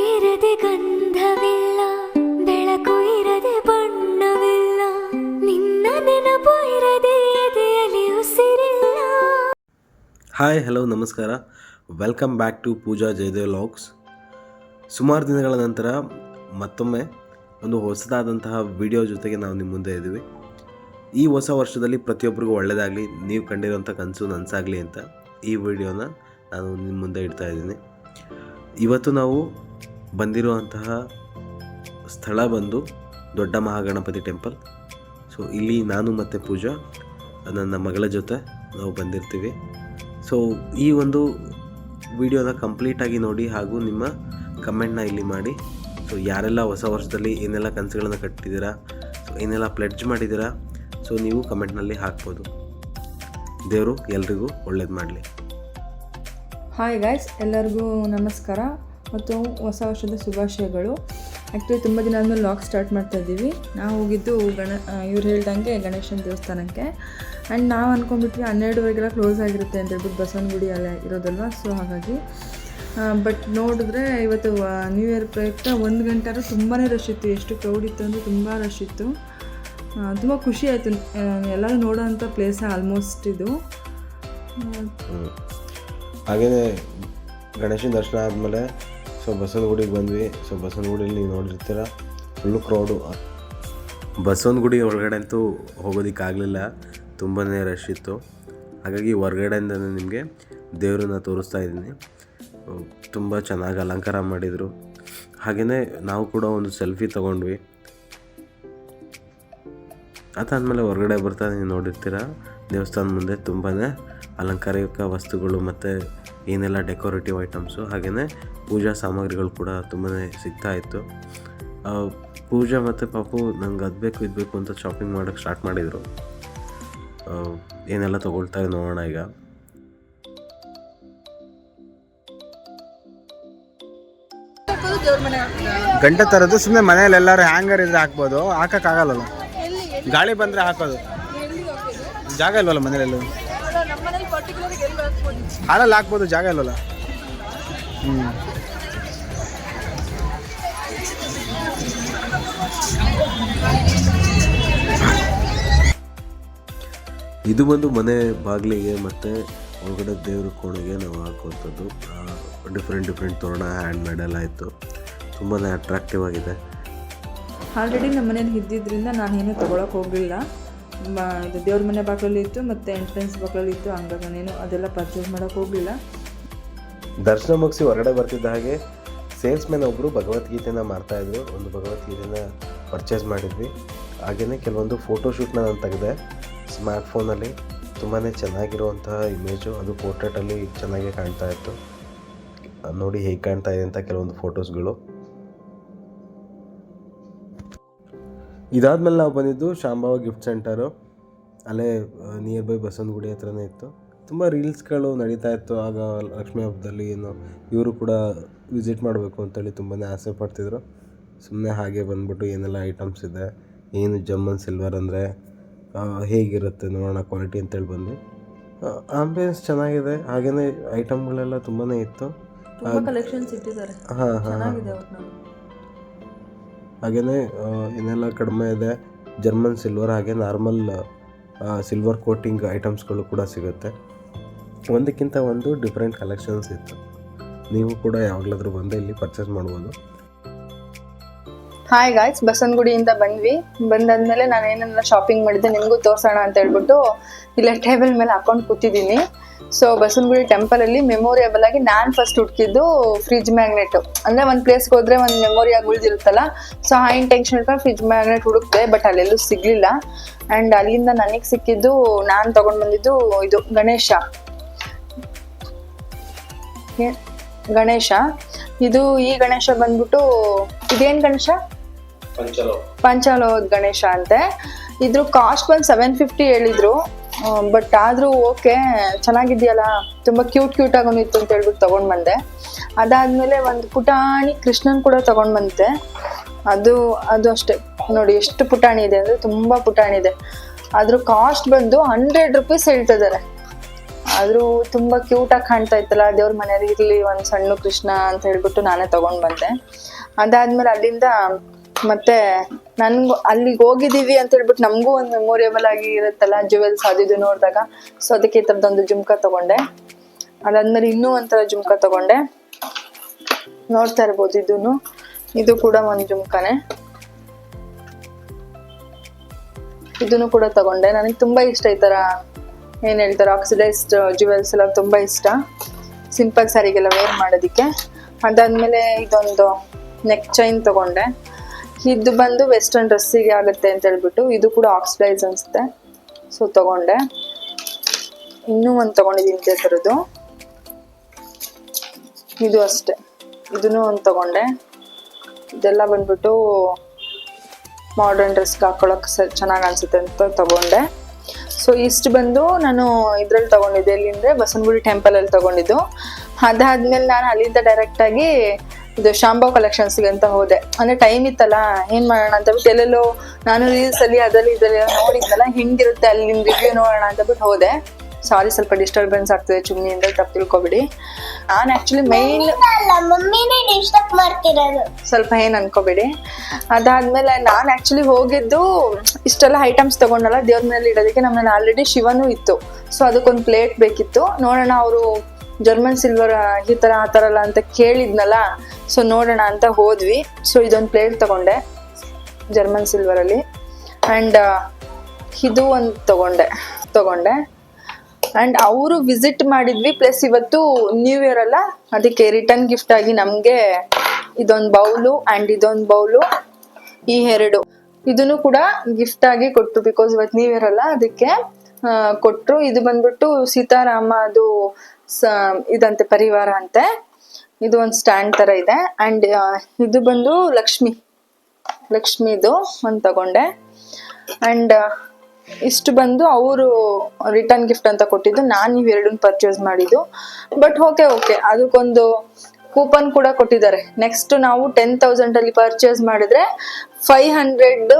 ಇರದೆ ಗಂಧವಿಲ್ಲ, ಬೆಳಕು ಇರದೆ ಬಣ್ಣವಿಲ್ಲ, ನಿನ್ನ ನೆನಪು ಇರದೆ ಎದೆಯಲ್ಲಿ ಉಸಿರಿಲ್ಲ. ಹಾಯ್ ಹಲೋ ನಮಸ್ಕಾರ. Welcome back to Pooja Jayadev logs ಸುಮಾರು ದಿನಗಳ ನಂತರ ಮತ್ತೊಮ್ಮೆ ಒಂದು ಹೊಸದಾದಂತಹ ವಿಡಿಯೋ ಜೊತೆಗೆ ನಾವು ನಿಮ್ಮ ಮುಂದೆ ಇದ್ದೀವಿ. ಈ ಹೊಸ ವರ್ಷದಲ್ಲಿ ಪ್ರತಿಯೊಬ್ಬರಿಗೂ ಒಳ್ಳೆಯದಾಗಲಿ ನೀವು ಕಂಡಿರೋಂಥ ಕನಸು ನನಸಾಗಲಿ ಅಂತ ಈ ವಿಡಿಯೋನ ನಾನು ನಿಮ್ಮ ಮುಂದೆ ಇಡ್ತಾ ಇದ್ದೀನಿ. ಇವತ್ತು ನಾವು ಬಂದಿರುವಂತಹ ಸ್ಥಳ ಬಂದು ದೊಡ್ಡ ಮಹಾಗಣಪತಿ ಟೆಂಪಲ್. ಸೊ, ಇಲ್ಲಿ ನಾನು ಮತ್ತು ಪೂಜಾ, ನನ್ನ ಮಗಳ ಜೊತೆ ನಾವು ಬಂದಿರ್ತೀವಿ. ಸೊ, ಈ ಒಂದು ವಿಡಿಯೋನ ಕಂಪ್ಲೀಟಾಗಿ ನೋಡಿ ಹಾಗೂ ನಿಮ್ಮ ಕಮೆಂಟ್ನ ಇಲ್ಲಿ ಮಾಡಿ. ಸೊ, ಯಾರೆಲ್ಲ ಹೊಸ ವರ್ಷದಲ್ಲಿ ಏನೆಲ್ಲ ಕನಸುಗಳನ್ನು ಕಟ್ಟಿದ್ದೀರಾ, ಸೊ, ಏನೆಲ್ಲ ಪ್ಲೆಡ್ಜ್ ಮಾಡಿದ್ದೀರಾ ಸೊ ನೀವು ಕಮೆಂಟ್ನಲ್ಲಿ ಹಾಕ್ಬೋದು. ದೇವರು ಎಲ್ರಿಗೂ ಒಳ್ಳೇದು ಮಾಡಲಿ. ಹಾಯ್ ಗಾಯ್ಸ್ ಎಲ್ಲರಿಗೂ ನಮಸ್ಕಾರ. ಮತ್ತು ಹೊಸ ವರ್ಷದ ಶುಭಾಶಯಗಳು. ಆ್ಯಕ್ಚುಲಿ ತುಂಬ ದಿನ ಆದಮೇಲೆ ಲಾಕ್ ಸ್ಟಾರ್ಟ್ ಮಾಡ್ತಾ ಇದ್ದೀವಿ. ನಾವು ಹೋಗಿದ್ದು ಗಣ ಇವ್ರು ಹೇಳ್ದಂಗೆ ಗಣೇಶನ ದೇವಸ್ಥಾನಕ್ಕೆ. ಆ್ಯಂಡ್ ನಾವು ಅಂದ್ಕೊಂಡ್ಬಿಟ್ವಿ ಹನ್ನೆರಡುವರೆಗೆಲ್ಲ ಕ್ಲೋಸ್ ಆಗಿರುತ್ತೆ ಅಂತ ಹೇಳ್ಬಿಟ್ಟು ಬಸವನಗುಡಿ ಅಲ್ಲೇ ಇರೋದಲ್ವ ಸೊ ಹಾಗಾಗಿ ಬಟ್ ನೋಡಿದ್ರೆ ಇವತ್ತು ನ್ಯೂ ಇಯರ್ ಪ್ರಯುಕ್ತ ಒಂದು ಗಂಟೆ ತುಂಬಾ ರಶ್ ಇತ್ತು. ಎಷ್ಟು ಕ್ರೌಡ್ ಇತ್ತು ಅಂದರೆ ತುಂಬ ರಶ್ ಇತ್ತು. ತುಂಬ ಖುಷಿ ಆಯಿತು. ಎಲ್ಲರೂ ನೋಡೋಂಥ ಪ್ಲೇಸ್ ಆಲ್ಮೋಸ್ಟ್ ಇದು. ಹಾಗೆಯೇ ಗಣೇಶನ ದರ್ಶನ ಆದಮೇಲೆ ಸೊ ಬಸವನಗುಡಿಗೆ ಬಂದ್ವಿ. ಸೊ ಬಸವನಗುಡಿಯಲ್ಲಿ ನೀವು ನೋಡಿರ್ತೀರ ಫುಲ್ಲು ಕ್ರೌಡು ಬಸವನಗುಡಿ ಒಳಗಡೆ ಅಂತೂ ಹೋಗೋದಕ್ಕಾಗಲಿಲ್ಲ ತುಂಬಾ ರಶ್ ಇತ್ತು. ಹಾಗಾಗಿ ಹೊರ್ಗಡೆಯಿಂದ ನಿಮಗೆ ದೇವರನ್ನ ತೋರಿಸ್ತಾ ಇದ್ದೀನಿ. ತುಂಬ ಚೆನ್ನಾಗಿ ಅಲಂಕಾರ ಮಾಡಿದರು. ಹಾಗೆಯೇ ನಾವು ಕೂಡ ಒಂದು ಸೆಲ್ಫಿ ತೊಗೊಂಡ್ವಿ. ಅದಾದಮೇಲೆ ಹೊರಗಡೆ ಬರ್ತಾ ನೀವು ನೋಡಿರ್ತೀರ ದೇವಸ್ಥಾನ ಮುಂದೆ ತುಂಬಾ ಅಲಂಕಾರಿಕ ವಸ್ತುಗಳು ಮತ್ತು ಏನೆಲ್ಲ ಡೆಕೋರೇಟಿವ್ ಐಟಮ್ಸು ಹಾಗೆಯೇ ಪೂಜಾ ಸಾಮಗ್ರಿಗಳು ಕೂಡ ತುಂಬಾ ಸಿಗ್ತಾ ಇತ್ತು. ಪೂಜಾ ಮತ್ತು ಪಾಪು ನಂಗೆ ಅದು ಬೇಕು ಇದು ಬೇಕು ಅಂತ ಶಾಪಿಂಗ್ ಮಾಡೋಕ್ಕೆ ಸ್ಟಾರ್ಟ್ ಮಾಡಿದರು. ಏನೆಲ್ಲ ತೊಗೊಳ್ತಾರೆ ನೋಡೋಣ ಈಗ. ಗಂಟೆ ತರದು ಸುಮ್ಮನೆ ಮನೇಲಿ ಎಲ್ಲರೂ ಹ್ಯಾಂಗರ್ ಇದ್ರೆ ಹಾಕ್ಬೋದು ಹಾಕಕ್ಕಾಗಲ್ಲಲ್ಲ ಗಾಳಿ ಬಂದ್ರೆ ಹಾಕೋದು. ಜಾಗ ಇಲ್ವಲ್ಲ ಮನೇಲೆಲ್ಲ ಹಾಲಲ್ಲಿ ಹಾಕ್ಬೋದು ಜಾಗ ಇಲ್ವಲ್ಲ? ಹ್ಞೂ ಇದು ಬಂದು ಮನೆ ಬಾಗಿಲಿಗೆ ಮತ್ತು ಒಳಗಡೆ ದೇವ್ರ ಕೋಣೆಗೆ ನಾವು ಹಾಕುವಂಥದ್ದು. ಡಿಫ್ರೆಂಟ್ ಡಿಫ್ರೆಂಟ್ ತೋರಣ ಹ್ಯಾಂಡ್ ಮೇಡ್ ಎಲ್ಲ ಇತ್ತು ತುಂಬಾ ಅಟ್ರಾಕ್ಟಿವ್ ಆಗಿದೆ. ಆಲ್ರೆಡಿ ನಮ್ಮ ಮನೇಲಿ ಇದ್ದಿದ್ದರಿಂದ ನಾನೇನು ತೊಗೊಳಕ್ಕೆ ಹೋಗಲಿಲ್ಲ. ಇದು ದೇವ್ರ ಮನೆ ಬಾಗಿಲಲ್ಲಿ ಇತ್ತು, ಮತ್ತು ಎಂಟ್ರೆನ್ಸ್ ಬಾಗಿಲಲ್ಲಿ ಇತ್ತು, ಹಂಗಾಗಿ ನಾನೇನು ಅದೆಲ್ಲ ಪರ್ಚೇಸ್ ಮಾಡೋಕ್ಕೆ ಹೋಗಲಿಲ್ಲ. ದರ್ಶನ ಮುಗಿಸಿ ಹೊರಗಡೆ ಬರ್ತಿದ್ದ ಹಾಗೆ ಸೇಲ್ಸ್ ಮ್ಯಾನ್ ಒಬ್ಬರು ಭಗವದ್ಗೀತೆನ ಮಾರ್ತಾಯಿದ್ರು ಒಂದು ಭಗವದ್ಗೀತೆನ ಪರ್ಚೇಸ್ ಮಾಡಿದ್ವಿ. ಹಾಗೆಯೇ ಕೆಲವೊಂದು ಫೋಟೋಶೂಟ್ನ ನಾನು ತೆಗೆದೆ. ಸ್ಮಾರ್ಟ್ಫೋನಲ್ಲಿ ತುಂಬಾ ಚೆನ್ನಾಗಿರುವಂತಹ ಇಮೇಜು ಅದು ಪೋರ್ಟ್ರೇಟಲ್ಲಿ ಚೆನ್ನಾಗಿ ಕಾಣ್ತಾ ಇತ್ತು. ನೋಡಿ ಹೇಗೆ ಕಾಣ್ತಾ ಇದೆ ಅಂತ ಕೆಲವೊಂದು ಫೋಟೋಸ್ಗಳು ಇದಾದ್ಮೇಲೆ ನಾವು ಬಂದಿದ್ದು ಶಾಂಭವ ಗಿಫ್ಟ್ ಸೆಂಟರು. ಅಲ್ಲೇ ನಿಯರ್ ಬೈ ಬಸವನಗುಡಿ ಹತ್ರನೇ ಇತ್ತು. ತುಂಬ ರೀಲ್ಸ್ಗಳು ನಡೀತಾ ಇತ್ತು. ಆಗ ಲಕ್ಷ್ಮೀ ಹಬ್ಬದಲ್ಲಿ ಏನು ಇವರು ಕೂಡ ವಿಸಿಟ್ ಮಾಡಬೇಕು ಅಂತೇಳಿ ತುಂಬಾ ಆಸೆ ಪಡ್ತಿದ್ರು. ಸುಮ್ಮನೆ ಹಾಗೆ ಬಂದ್ಬಿಟ್ಟು ಏನೆಲ್ಲ ಐಟಮ್ಸ್ ಇದೆ ಏನು ಜಮ್ಮನ್ ಸಿಲ್ವರ್ ಅಂದರೆ ಹೇಗಿರುತ್ತೆ ನೋಡೋಣ ಕ್ವಾಲಿಟಿ ಅಂತೇಳಿ ಬಂದ್ವಿ. ಆಂಬಿಯನ್ಸ್ ಚೆನ್ನಾಗಿದೆ. ಹಾಗೆಯೇ ಐಟಮ್ಗಳೆಲ್ಲ ತುಂಬಾ ಇತ್ತು. ಹಾಂ ಕಲೆಕ್ಷನ್ಸ್ ಇಟ್ಟಿದ್ದಾರೆ. ಹಾಂ ಹಾಂ ಹಾಗೆಯೇ ಏನೆಲ್ಲ ಕಡಿಮೆ ಇದೆ. ಜರ್ಮನ್ ಸಿಲ್ವರ್ ಹಾಗೆ ನಾರ್ಮಲ್ ಸಿಲ್ವರ್ ಕೋಟಿಂಗ್ ಐಟಮ್ಸ್ಗಳು ಕೂಡ ಸಿಗುತ್ತೆ. ಒಂದಕ್ಕಿಂತ ಒಂದು ಡಿಫ್ರೆಂಟ್ ಕಲೆಕ್ಷನ್ಸ್ ಇತ್ತು. ನೀವು ಕೂಡ ಯಾವಾಗಲಾದ್ರೂ ಬಂದು ಇಲ್ಲಿ ಪರ್ಚೇಸ್ ಮಾಡ್ಬೋದು. ಹಾಯ್ ಗಾಯ್ಸ್ ಬಸವನಗುಡಿಯಿಂದ ಬಂದ್ವಿ. ಬಂದಾದ್ಮೇಲೆ ನಾನು ಏನನ್ನ ಶಾಪಿಂಗ್ ಮಾಡಿದ್ದೆ ನಿಮಗೂ ತೋರ್ಸೋಣ ಅಂತ ಹೇಳ್ಬಿಟ್ಟು ಇಲ್ಲೇ ಟೇಬಲ್ ಮೇಲೆ ಹಾಕೊಂಡು ಕೂತಿದ್ದೀನಿ. ಸೊ ಬಸವನಗುಡಿ ಟೆಂಪಲ್ ಅಲ್ಲಿ ಮೆಮೊರಿಯಬಲ್ ಆಗಿ ನಾನು ಫಸ್ಟ್ ಹುಡುಕಿದ್ದು ಫ್ರಿಜ್ ಮ್ಯಾಗ್ನೆಟ್ ಅಂದ್ರೆ ಒಂದ್ ಪ್ಲೇಸ್ಗೆ ಹೋದ್ರೆ ಒಂದ್ ಮೆಮೋರಿ ಆಗಿ ಉಳಿದಿರುತ್ತಲ್ಲ? ಸೊ ಆ ಇಂಟೆನ್ಷನ್ ಇಟ್ಕೊಂಡು ಫ್ರಿಜ್ ಮ್ಯಾಗ್ನೆಟ್ ಹುಡುಕ್ತೆ ಬಟ್ ಅಲ್ಲೆಲ್ಲೂ ಸಿಗ್ಲಿಲ್ಲ. ಅಂಡ್ ಅಲ್ಲಿಂದ ನನಗೆ ಸಿಕ್ಕಿದ್ದು, ನಾನ್ ತಗೊಂಡ್ ಬಂದಿದ್ದು ಇದು ಗಣೇಶ. ಗಣೇಶ. ಇದು ಈ ಗಣೇಶ ಬಂದ್ಬಿಟ್ಟು, ಇದೇನ್ ಗಣೇಶ? ಪಂಚಾಲೋಹದ ಗಣೇಶ ಅಂತೆ. ಇದ್ರ ಕಾಸ್ಟ್ ಬಂದು ಸೆವೆನ್ ಫಿಫ್ಟಿ ಹೇಳಿದ್ರು. ಬಟ್ ಆದ್ರೂ ಓಕೆ ಚೆನ್ನಾಗಿದ್ಯಲ್ಲ, ತುಂಬಾ ಕ್ಯೂಟ್ ಕ್ಯೂಟ್ ಆಗೋನಿತ್ತು ಅಂತ ಹೇಳ್ಬಿಟ್ಟು ತಗೊಂಡ್ ಬಂದೆ. ಅದಾದ್ಮೇಲೆ ಒಂದು ಪುಟಾಣಿ ಕೃಷ್ಣನ್ ಕೂಡ ತಗೊಂಡ್ ಬಂತೆ. ಅದು ಅದು ಅಷ್ಟೇ. ನೋಡಿ ಎಷ್ಟು ಪುಟಾಣಿ ಇದೆ ಅಂದ್ರೆ ತುಂಬಾ ಪುಟಾಣಿ ಇದೆ. ಅದ್ರ ಕಾಸ್ಟ್ ಬಂದು ಹಂಡ್ರೆಡ್ ರುಪೀಸ್ ಹೇಳ್ತಿದ್ದಾರೆ. ಆದ್ರೂ ತುಂಬಾ ಕ್ಯೂಟ್ ಆಗಿ ಕಾಣ್ತಾ ಇತ್ತಲ್ಲ, ದೇವ್ರ ಮನೇಲಿ ಇರ್ಲಿ ಒಂದ್ ಸಣ್ಣ ಕೃಷ್ಣ ಅಂತ ಹೇಳ್ಬಿಟ್ಟು ನಾನೇ ತಗೊಂಡ್ ಬಂದೆ. ಅದಾದ್ಮೇಲೆ ಅಲ್ಲಿಂದ ಮತ್ತೆ ನನ್ಗೂ ಅಲ್ಲಿಗೆ ಹೋಗಿದೀವಿ ಅಂತ ಹೇಳ್ಬಿಟ್ಟು ನಮಗೂ ಒಂದು ಮೆಮೊರಿಯಬಲ್ ಆಗಿ ಇರುತ್ತಲ್ಲ ಜುವೆಲ್ಸ್ ಇದು ನೋಡಿದಾಗ. ಸೊ ಅದಕ್ಕೆ ಈ ಥರದೊಂದು ಜುಮ್ಕ ತಗೊಂಡೆ. ಅದಾದ್ಮೇಲೆ ಇನ್ನೂ ಒಂಥರ ಜುಮ್ಕ ತಗೊಂಡೆ. ನೋಡ್ತಾ ಇರ್ಬೋದು ಇದೂ ಇದು ಕೂಡ ಒಂದು ಜುಮ್ಕನೆ. ಇದನ್ನು ಕೂಡ ತಗೊಂಡೆ. ನನಗೆ ತುಂಬಾ ಇಷ್ಟ ಈ ತರ ಏನ್ ಹೇಳ್ತಾರೆ ಆಕ್ಸಿಡೈಸ್ಡ್ ಜುವೆಲ್ಸ್ ಎಲ್ಲ ತುಂಬಾ ಇಷ್ಟ. ಸಿಂಪಲ್ ಸ್ಯಾರಿಗೆಲ್ಲ ವೇರ್ ಮಾಡೋದಕ್ಕೆ. ಅದಾದ್ಮೇಲೆ ಇದೊಂದು ನೆಕ್ ಚೈನ್ ತಗೊಂಡೆ. ಇದು ಬಂದು ವೆಸ್ಟರ್ನ್ ಡ್ರೆಸ್ಸಿಗೆ ಆಗುತ್ತೆ ಅಂತ ಹೇಳ್ಬಿಟ್ಟು ಇದು ಕೂಡ ಆಕ್ಸಿಡೈಸ್ ಅನ್ಸುತ್ತೆ. ಸೊ ತಗೊಂಡೆ. ಇನ್ನೂ ಒಂದು ತಗೊಂಡಿದ್ದೀನಿ ಇದೇ ಥರದ್ದು ಇದು ಅಷ್ಟೆ. ಇದನ್ನು ಒಂದು ತಗೊಂಡೆ. ಇದೆಲ್ಲ ಬಂದ್ಬಿಟ್ಟು ಮಾಡರ್ನ್ ಡ್ರೆಸ್ಗೆ ಹಾಕೊಳಕ್ಕೆ ಸ ಚೆನ್ನಾಗಿ ಅನಿಸುತ್ತೆ ಅಂತ ತಗೊಂಡೆ. ಸೊ ಇಷ್ಟು ಬಂದು ನಾನು ಇದರಲ್ಲಿ ತಗೊಂಡಿದ್ದೆ ಎಲ್ಲಿಂದ್ರೆ ಬಸವನಗುಡಿ ಟೆಂಪಲಲ್ಲಿ ತಗೊಂಡಿದ್ದು. ಅದಾದ್ಮೇಲೆ ನಾನು ಅಲ್ಲಿಂದ ಡೈರೆಕ್ಟ್ ಆಗಿ ಇದು ಶಾಂಬಾವ್ ಕಲೆಕ್ಷನ್ಸ್ಗೆ ಅಂತ ಹೋದೆ. ಅಂದ್ರೆ ಟೈಮ್ ಇತ್ತಲ್ಲ ಏನ್ ಮಾಡೋಣ ಅಂತ ಬಿಟ್ಟು ಎಲ್ಲೆಲ್ಲೋ ನಾನು ರೀಲ್ಸ್ ಅಲ್ಲಿ ಅದರಲ್ಲಿ ಇದರಲ್ಲಿ ನೋಡಿದ್ನಲ್ಲ ಹೆಂಗಿರುತ್ತೆ ನಿಮ್ ರಿವ್ಯೂ ನೋಡೋಣ ಅಂತ ಬಿಟ್ಟು ಹೋದೆ. ಸಾರಿ ಸ್ವಲ್ಪ ಡಿಸ್ಟರ್ಬೆನ್ಸ್ ಆಗ್ತದೆ ಚುಮ್ನಿಯಿಂದ ತಪ್ಪು ತಿಳ್ಕೊಬಿಡಿ. ನಾನು ಆಕ್ಚುಲಿ ಮೈನ್ ಅಲ್ಲ ಸ್ವಲ್ಪ ಏನ್ ಅನ್ಕೋಬೇಡಿ. ಅದಾದ್ಮೇಲೆ ನಾನ್ ಆಕ್ಚುಲಿ ಹೋಗಿದ್ದು ಇಷ್ಟೆಲ್ಲ ಐಟಮ್ಸ್ ತಗೊಂಡಲ್ಲ ದೇವ್ರ ಮೇಲೆ ಇಡೋದಕ್ಕೆ ನಮ್ಮಲ್ಲಿ ಆಲ್ರೆಡಿ ಶಿವನು ಇತ್ತು. ಸೊ ಅದಕ್ಕೊಂದು ಪ್ಲೇಟ್ ಬೇಕಿತ್ತು. ನೋಡೋಣ ಅವರು ಜರ್ಮನ್ ಸಿಲ್ವರ್ ಈ ತರ, ಆ ತರ ಎಲ್ಲ ಅಂತ ಕೇಳಿದ್ನಲ್ಲ ಸೊ ನೋಡೋಣ ಅಂತ ಹೋದ್ವಿ. ಸೊ ಇದೊಂದು ಪ್ಲೇಟ್ ತಗೊಂಡೆ ಜರ್ಮನ್ ಸಿಲ್ವರ್ ಅಲ್ಲಿ. ಅಂಡ್ ಇದು ಒಂದು ತಗೊಂಡೆ ತಗೊಂಡೆ. ಅಂಡ್ ಅವರು ವಿಸಿಟ್ ಮಾಡಿದ್ವಿ ಪ್ಲಸ್ ಇವತ್ತು ನ್ಯೂ ಇಯರ್ ಅಲ್ಲ, ಅದಕ್ಕೆ ರಿಟರ್ನ್ ಗಿಫ್ಟ್ ಆಗಿ ನಮ್ಗೆ ಇದೊಂದು ಬೌಲು ಅಂಡ್ ಇದೊಂದು ಬೌಲು, ಈ ಎರಡು. ಇದನ್ನು ಕೂಡ ಗಿಫ್ಟ್ ಆಗಿ ಕೊಟ್ಟು ಬಿಕಾಸ್ ಇವತ್ತು ನ್ಯೂ ಇಯರ್ ಅಲ್ಲ, ಅದಕ್ಕೆ ಕೊಟ್ಟರು ಇದು ಬಂದ್ಬಿಟ್ಟು ಸೀತಾರಾಮ ಅದು ಇದಂತೆ ಪರಿವಾರ ಅಂತೆ. ಇದು ಒಂದು ಸ್ಟ್ಯಾಂಡ್ ತರ ಇದೆ. ಅಂಡ್ ಇದು ಬಂದು ಲಕ್ಷ್ಮಿ. ಲಕ್ಷ್ಮಿದು ಒಂದು ತಗೊಂಡೆ. ಅಂಡ್ ಇಷ್ಟು ಬಂದು ಅವರು ರಿಟರ್ನ್ ಗಿಫ್ಟ್ ಅಂತ ಕೊಟ್ಟಿದ್ದು. ನಾನು ನೀವು ಎರಡನ್ನ ಪರ್ಚೇಸ್ ಮಾಡಿದ್ದು. ಬಟ್ ಓಕೆ ಓಕೆ ಅದಕ್ಕೊಂದು ಕೂಪನ್ ಕೂಡ ಕೊಟ್ಟಿದ್ದಾರೆ. ನೆಕ್ಸ್ಟ್ ನಾವು ಟೆನ್ ತೌಸಂಡ್ ಅಲ್ಲಿ ಪರ್ಚೇಸ್ ಮಾಡಿದ್ರೆ ಫೈವ್ ಹಂಡ್ರೆಡ್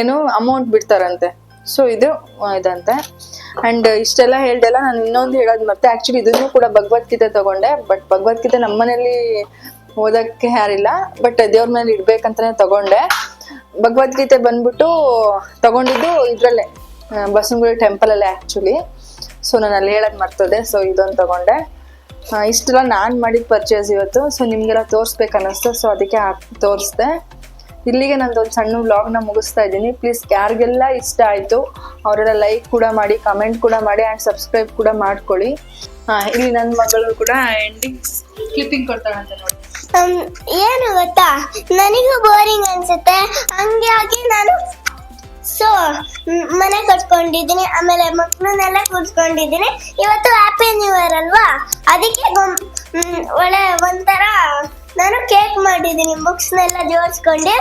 ಏನು ಅಮೌಂಟ್ ಬಿಡ್ತಾರಂತೆ. ಸೊ ಇದು ಇದಂತೆ. ಅಂಡ್ ಇಷ್ಟೆಲ್ಲ ಹೇಳ್ದೆಲ್ಲ ನಾನು ಇನ್ನೊಂದು ಹೇಳೋದು ಮತ್ತೆ ಆಕ್ಚುಲಿ ಇದನ್ನು ಕೂಡ ಭಗವದ್ಗೀತೆ ತಗೊಂಡೆ ಬಟ್ ಭಗವದ್ಗೀತೆ ನಮ್ಮ ಮನೇಲಿ ಓದಕ್ಕೆ ಯಾರಿಲ್ಲ ಬಟ್ ದೇವ್ರ ಮೇಲೆ ಇಡ್ಬೇಕಂತಾನೆ ತಗೊಂಡೆ. ಭಗವದ್ಗೀತೆ ಬಂದ್ಬಿಟ್ಟು ತಗೊಂಡಿದ್ದು ಇದ್ರಲ್ಲೇ ಬಸವನಗುಡಿ ಟೆಂಪಲ್ ಅಲ್ಲೇ ಆಕ್ಚುಲಿ ಸೊ ನಾನು ಅಲ್ಲಿ ಹೇಳಕ್ ಮರ್ತದೆ ಸೊ ಇದೊಂದು ತಗೊಂಡೆ. ಇಷ್ಟೆಲ್ಲ ನಾನು ಮಾಡಿದ ಪರ್ಚೇಸ್ ಇವತ್ತು ಸೊ ನಿಮ್ಗೆಲ್ಲ ತೋರಿಸ್ಬೇಕು ಅನ್ನಿಸ್ತು ಸೊ ಅದಕ್ಕೆ ತೋರಿಸ್ದೆ. ಇಲ್ಲಿಗೆ ನಂದೊಂದು ಸಣ್ಣ ವ್ಲಾಗ್ನ ಮುಗಿಸ್ತಾ ಇದ್ದೀನಿ. ಪ್ಲೀಸ್ ಯಾರಿಗೆಲ್ಲ ಇಷ್ಟ ಆಯಿತು, ಅವರೆಲ್ಲ ಲೈಕ್ ಕೂಡ ಮಾಡಿ ಕಮೆಂಟ್ ಕೂಡ ಮಾಡಿ ಆ್ಯಂಡ್ ಸಬ್ಸ್ಕ್ರೈಬ್ ಕೂಡ ಮಾಡ್ಕೊಳ್ಳಿ. ಇಲ್ಲಿ ನನ್ನ ಮಗಳು ಕೂಡ ಎಂಡಿಂಗ್ ಕ್ಲಿಪ್ಪಿಂಗ್ ಅಂತ ನೋಡಿ. ಏನು ಗೊತ್ತಾ? ನನಗೂ ಬೋರಿಂಗ್ ಅನ್ಸುತ್ತೆ. ಹಂಗಾಗಿ ನಾನು ಸೊ ಮನೆ ಕಟ್ಕೊಂಡಿದ್ದೀನಿ. ಆಮೇಲೆ ಮಕ್ಕಳನ್ನೆಲ್ಲ ಕೂರ್ಸ್ಕೊಂಡಿದ್ದೀನಿ ಇವತ್ತು ಹ್ಯಾಪಿ ನ್ಯೂ ಇಯರ್ ಅಲ್ವಾ? ಅದಕ್ಕೆ ಒಳ್ಳೆ ಒಂಥರ ನಾನು ಕೇಕ್ ಮಾಡಿದ್ದೀನಿ ಬುಕ್ಸ್ನೆಲ್ಲ ಜೋಡಿಸ್ಕೊಂಡು.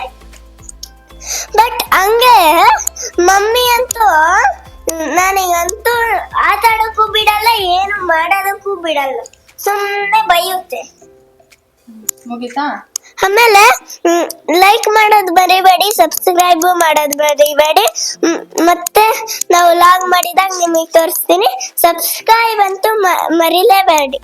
ಬಟ್ ಹಂಗೆ ಮಮ್ಮಿ ಅಂತೂ ನನಗಂತೂ ಆಟ ಆಡೋಕ್ಕೂ ಬಿಡಲ್ಲ ಏನು ಮಾಡೋದಕ್ಕೂ ಬಿಡಲ್ಲ. ಸುಮ್ಮನೆ ಬೈಯುತ್ತೆ. ಮುಗೀತಾ? ಆಮೇಲೆ ಲೈಕ್ ಮಾಡೋದು ಬರೀಬೇಡಿ ಸಬ್ಸ್ಕ್ರೈಬ್ ಮಾಡೋದು ಬರೀಬೇಡಿ. ಮತ್ತೆ ನಾವು ಲಾಗ್ ಮಾಡಿದಾಗ ನಿಮಗೆ ತೋರಿಸ್ತೀನಿ. ಸಬ್ಸ್ಕ್ರೈಬ್ ಅಂತೂ ಮರಿಲೇಬೇಡಿ.